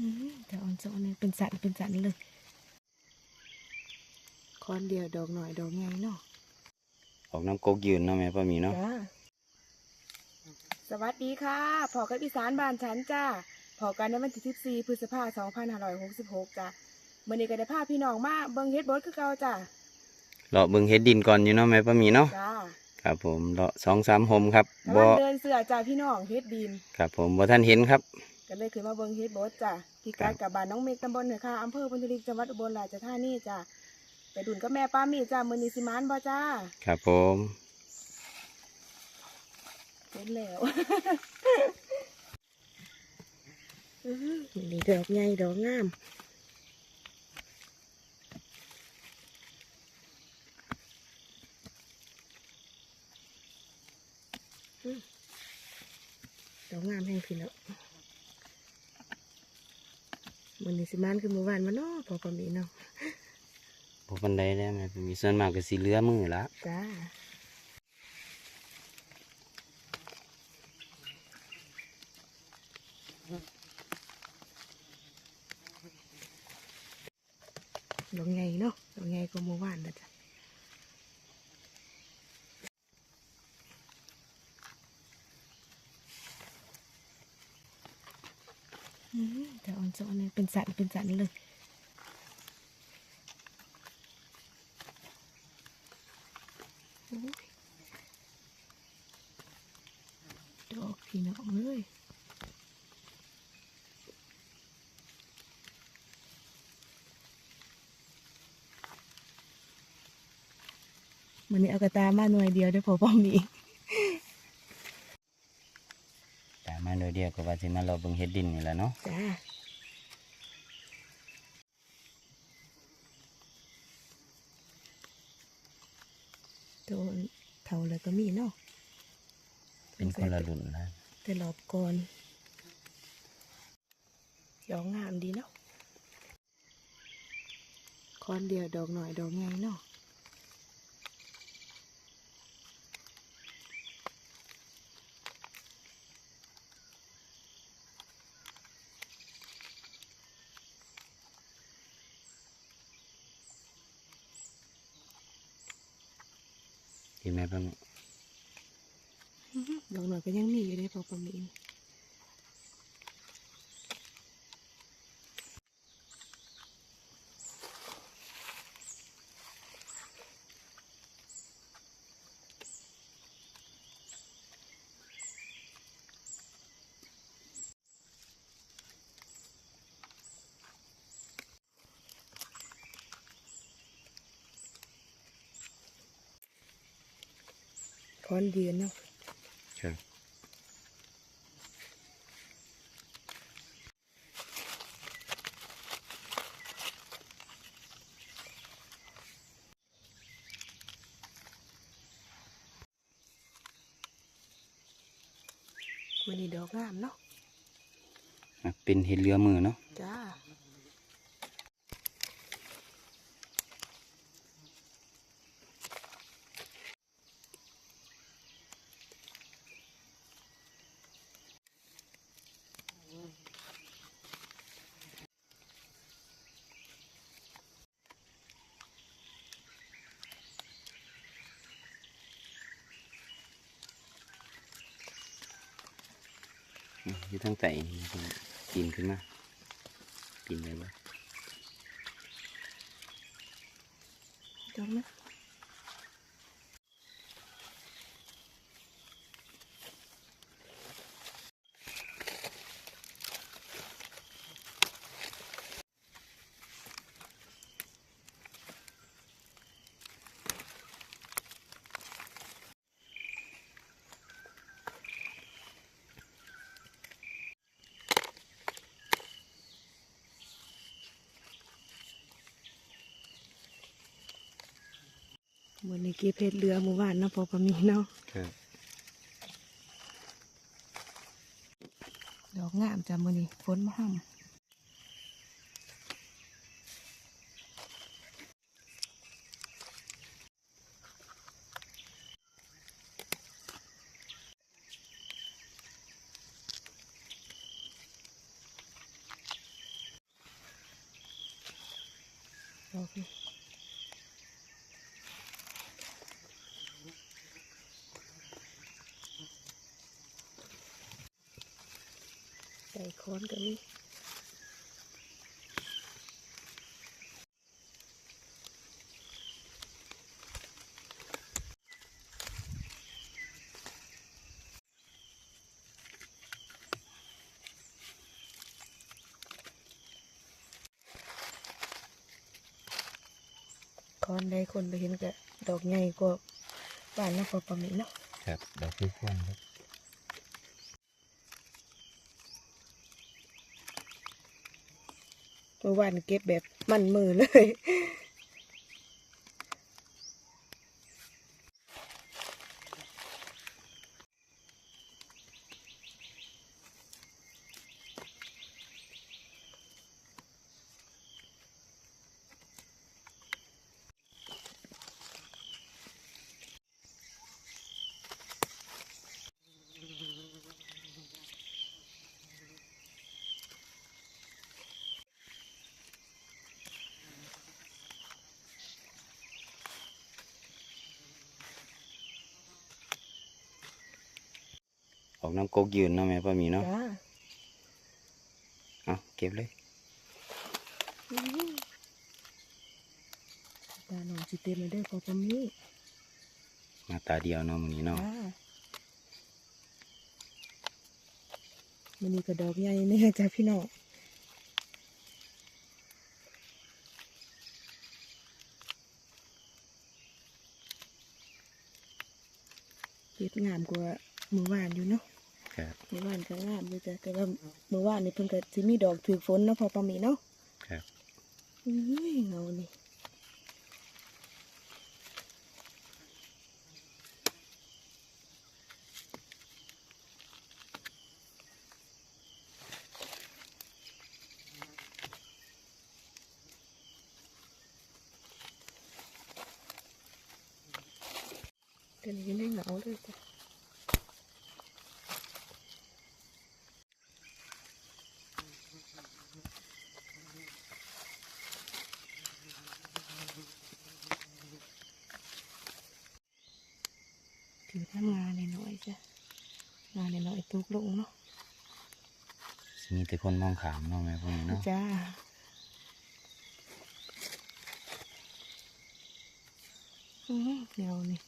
อืมแต่อ่อนโซนเนี่ยเป็นสันเป็นสันเลยคอนเดียวดอกหน่อยดอกใหญ่เนาะออกน้ำกกยืนเนาะแม่ป้าหมีเนาะจ้าสวัสดีค่ะพอกับอีสานบ้านฉันจ้าพอกันในวันที่14พฤษภาคม2566จ้ามื่อนี้ก็ได้พาพี่น้องมาเบิ่งเฮ็ดบดคือเก่าจ้าเลาะเบิ่งเฮ็ดดินก่อนอยู่เนาะแม่ป้าหมีเนาะจ้าครับผมเลาะสองสามหมครับกำบ่ลังเดินเสือจ้าพี่น้องเฮ็ดดินครับผมบ่ท่านเห็นครับ ก็เลยขึ้นมาเบิ่งเฮ็ดบดจ้าที่กัดกับบ้านน้องเมฆตำบลเหนือค่ะอำเภอบุญทลิกจังหวัดอุบลราชธานีจ้าไปดุนกับแม่ป้ามีจ้ามื้อนี้สิมานบ่จ้าครับผมเห็นแล้วอื้อหือนี่ดอกใหญ่ดอกงามอื้อดอกงามแห่งพี่เนาะ มันนี้สิมานคือเมื่อวานมาเนาะพอประมีเนาะบ่ปานใดแล้วแม่ป้าหมีส่วนมากก็สิเหลือมือละจ้าดอกใหญ่เนาะดอกใหญ่ก็เมื่อวานนะจ้ะอืม แต่อ่อนโซนเนี่ยเป็นสันเป็นสันเลยโอ้ยดอกพี่น้องเอ้ยมันนี้เอากระตามาหน่วยเดียวได้อพอป้อมมีแต่มาโดยเดียวก็ว่าสิมาเลาะเบิ่งเฮ็ดดินนี่แหละเนาะจ้าตัวเท่าเลย ก็มีเนาะเป็นคนละรุ่นนะแต่รอบก่อนดอกงามดีเนาะคอนเดียวดอกหน่อยดอกใหญ่เนาะเห็นแม่ป้าหมี อื้อหือดอกหน่อยก็ยังมีอยู่ในพอประมีน คอนเดียวเนาะครับมันนี่ดอกงามเนาะอะเป็นเฮ็ดเรือมือเนาะจ้าอ่ ใต้นี่เพิ่นปีนขึ้นมาปีนได้บ่ดอกนะ มันนี่เก็บเพชรเรือเมื่อวานเนาะพอประมีเนาะครับดอกงามจ้ะมื้อนี้ฝนมาห้ดอกนี่ใส่ค้อนก็มีคอนได้คนไปเห็นกะดอกใหญ่กว่าบ้านนครปฐมอีกเนาะครับ ดอกคือควนครับ เมื่อวานเก็บแบบมันมือเลย ออกน้ำกกยืนเนาะแม่ป้าหมีเนาะจ้าเอาเก็บเลยอื้อตาหนองสิเต็มเลยเด้อพอปมีมาตาเดียวเนาะมื้อนี้เนาะจ้ามันนี่ก็ดอกใหญ่แน่จ้าพี่น้องเก็บงามกว่าเมื่อวานอยู่เนาะครับเมื่อวานก็งามอยู่จ้ะแต่ว่าเมื่อวานนี่เพิ่นก็สิมีดอกถือฝนเนาะพอประมีเนาะครับอุ้ยเงานี่เป็นยังไงเหงาเลยจ้ะ ถือทำงานในน้อยๆจ้ะงานในน้อยๆตุกลงเนาะมีแต่คนมองขามเนาะแม่ป้าหมีเนาะจ้าอืมเดี๋ยวนี่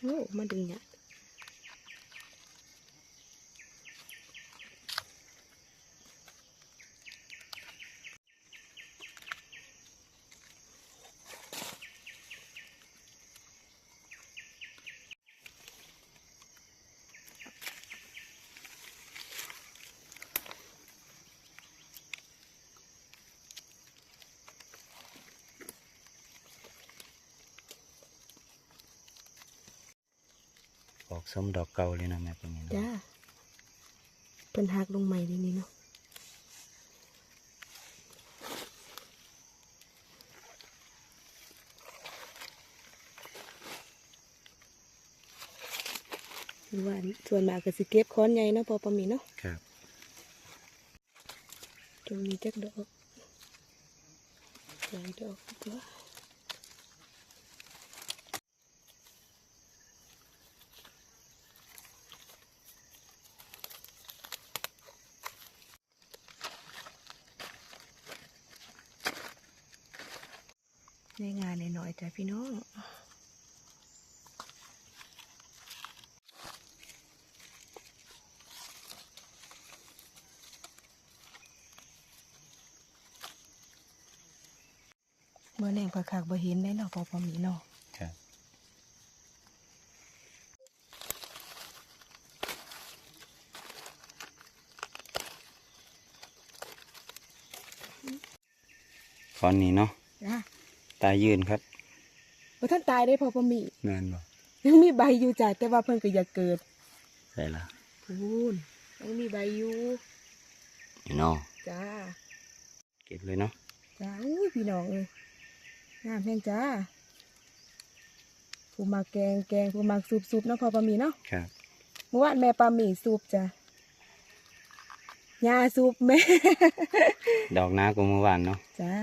โอ้มาดึงเนี่ย ออกส้มดอกเก่าเลยเนาะแม่ป้าหมีเนาะจ้าเพิ่นหักลงใหม่ดีนี่เนาะหรือว่าส่วนมากก็สิเก็บค้อนใหญ่เนาะพอประมีเนาะครับตรงนี้จักดอกหลายดอกตัว ในงานหน่อยๆจ้ะพี่น้องเมื่อแรงผักขากบ่เห็นได้เนาะพอพอมีเนาะครับคอนนี้เนาะจ้ะ ตายืนครับว่าท่านตายได้พอพอมีแม่นบ่ยังมีใบอยู่จ้ะแต่ว่าเพิ่นก็อยากเกิดใส่ละพูนยังมีใบอยู่นี่เนาะจ้าเก็บเลยเนาะจ้าอุ้ยพี่น้องเอ้ยงามแห้งจ้าผู้มาแกงแกงผู้มาซุปซุปเนาะพอปามีเนาะครับเมื่อวานแม่ปามีซุปจ้ะยาซุปแม่ ดอกนาก็เมื่อวานเนาะจ้า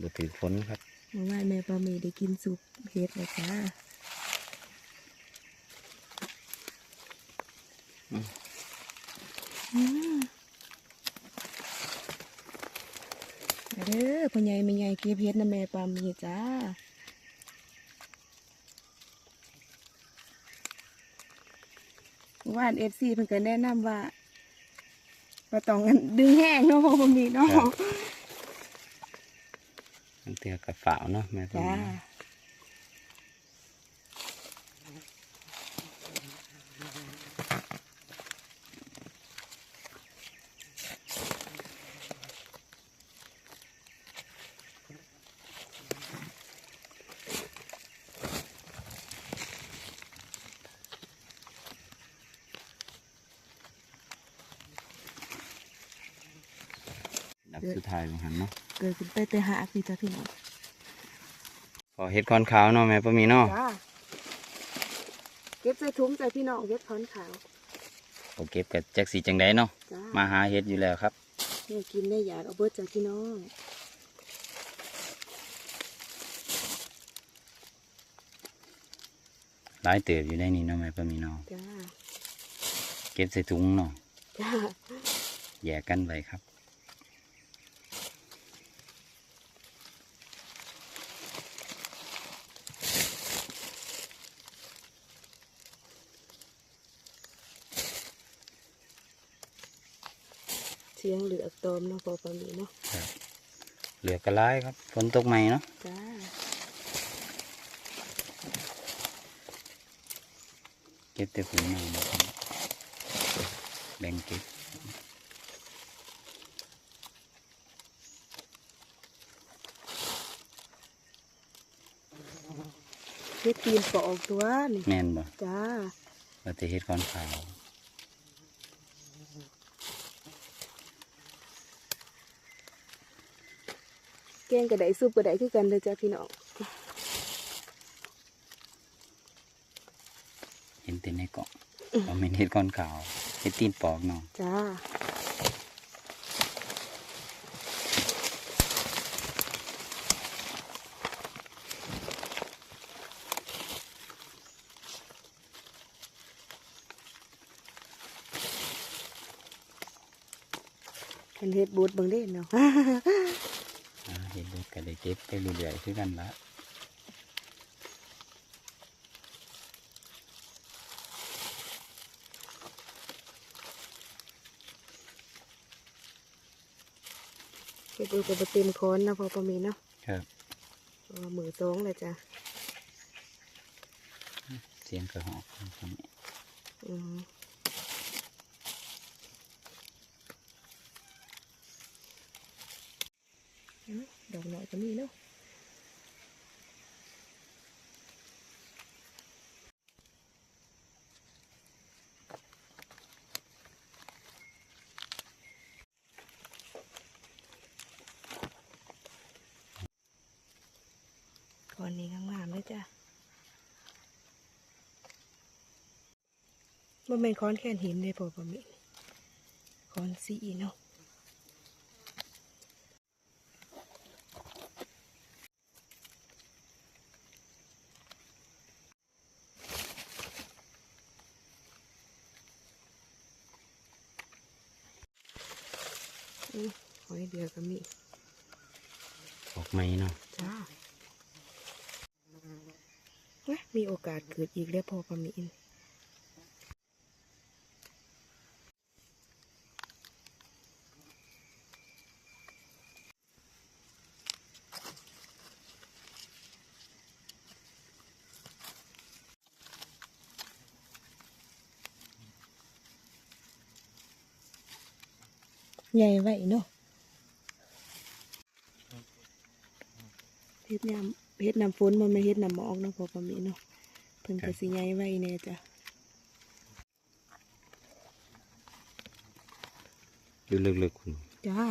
บ่ถือฝนครับเมื่อวานแม่ปามีได้กินซุปเฮ็ดเลยจ้าอืมอืมมาเด้อพ่อใหญ่แม่ใหญ่เก็บเฮ็ดนะแม่ปามีจ้าว่านเอฟซีเพิ่นก็แนะนำว่าว่าต้องดึงแห้งเนาะเพราะมันมีเนาะครับมัน เตือกับฝาวเนาะแม่ตัวจ้านี้ดับสุดท้ายของหันเนาะ เกิดขึ้นไปแต่หาพี่จ้าพี่น้องพอเฮ็ดคอนขาวเนาะแม่ป้ามีเนาะจ้าเก็บใส่ถุงใส่พี่น้องเก็บถอนขาวโอเก็บกับแจ็คสีจังไดเนาะจ้ามาหาเฮ็ดอยู่แล้วครับเนี่ยกินได้อยากเอาเบิดจากพี่น้องหลายเติบอยู่ได้นี่เนาะแม่ป้ามีเนาะจ้าเก็บใส่ถุงเนาะจ้า แยกกันไว้ครับ สียงเหลือกตอมเนาะพอปามีเนาะเหลือกระไรครับฝนตกใหม่เนาะจ้าเก็บแต่ผลใหม่เนาะครับแบ่งเก็บเฮ็ดตีนปอกตัวนี่แม่นบ่จ้าเราจะเฮ็ดคอนขาว งกระไดซุปกระไดคือกันเลยจ้าพี่น้องเห็นแต่ในกล่องเราไม่นเฮ็ดคอนขาวเฮ็ดตีนปอกเนาะจ้าเห็นเฮ็ดบูดเบางเด้เนาะอ่า เฮ็ดดูก็ได้เก็บไปเรื่อยๆคือกันละเฮ็ดบูดกับเต็มค้อนนะพอประมีเนาะครับเพราะว่ามือสองเลยจ้ะเสียงกระหอกครับอืมเห็นไหม ดอกหน่อยก็มีเนาะก่อนนี้ข้างล่างเลยจ้ะมันเป็นค้อนแค่นหินเลยพอประมิค้อนสีเนาะอืมหอยเดือก็มี ออกใหม่เนาะ จ้าเว้ยมีโอกาส เกิดอีกแล้วพอประมินใหญ่ไว้เนาะเฮ็ดน้ำเฮ็ดน้ำฝนมันไม่เฮ็ดน้ำหมอกนะพอประมิเนาะ เพิ่นก็สิใหญ่ไว้แน่จ้ะอยู่ลึกๆคุณจ้า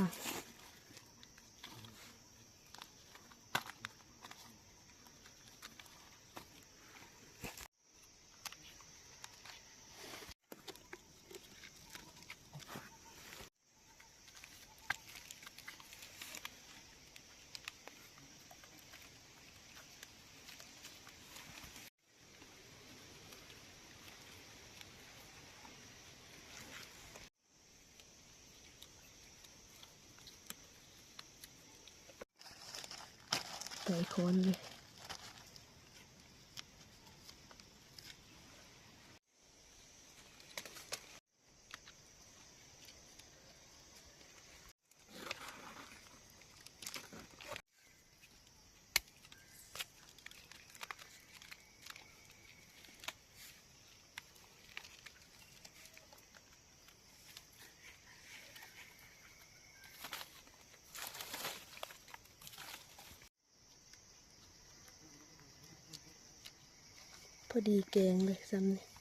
ส่คนเลย พอดีแกงเลยซ้ำนี่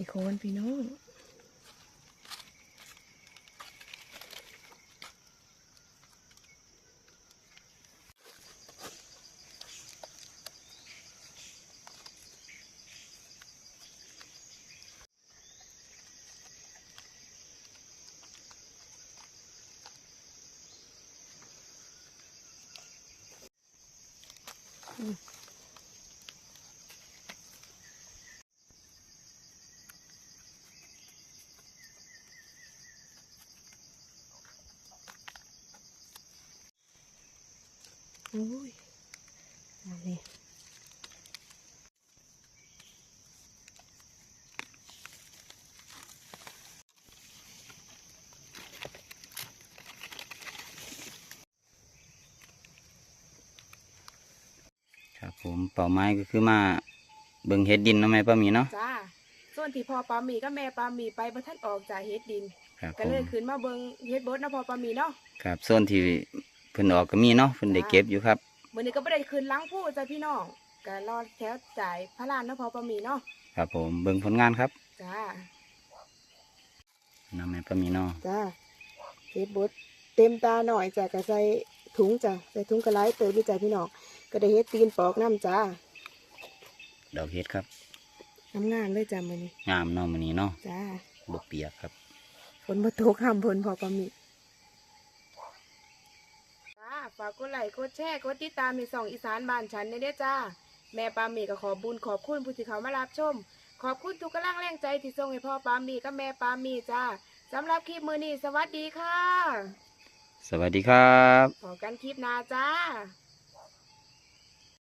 อีกคนพี่น้อง อุ้ยอันนี้ครับผมเป่าไม้ก็คือมาเบิ่งเฮ็ดดินเนาะแม่ป้าหมีเนาะจ้าส่วนที่พอปลาหมีก็แม่ปลาหมีไปบ่ทันออกจากเฮ็ดดิน ครับก็ผเลยมขึ้นมาเบิ่งเฮ็ดบดนะพอปลาหมีเนาะ ครับส่วนที่ เพิ่นออกก็มีเนาะเพิ่นได้เก็บอยู่ครับมื้อนี้ก็บ่ได้ขึ้นล้างผู้จ้าพี่น้องก็รอแถวจ่ายพระลานนะพอปลาหมีเนาะครับผมเบิ่งผลงานครับจ้าเนาะแม่ป้าหมีเนาะจ้าเฮ็ดบดเต็มตาหน่อยจ้ะก็ใส่ถุงจ้ะใส่ถุงกระไรเติมด้วยจ้ะพี่น้องก็ได้เฮ็ดตีนปอกน้ำจ้าดอกเฮ็ดครับน้ำงานเลยจ้ะมื้อนี้งามเนาะมื้อนี้เนาะจ้าบ่เปียกครับฝนมาตกห้ามฝนพอปลาหมีจ้า ฝากกดไลค์กดแชร์กดติดตามในสองอีสานบ้านฉันในเด้อจ้า แม่ปลาหมีก็ขอบุญขอบคุณผู้ที่เขามารับชม ขอบคุณทุกกำลังแรงใจที่ส่งให้พ่อปลาหมีกับแม่ปลาหมีจ้าสำหรับคลิปมือนี้สวัสดีค่ะ สวัสดีครับพบกันคลิปหน้าจ้า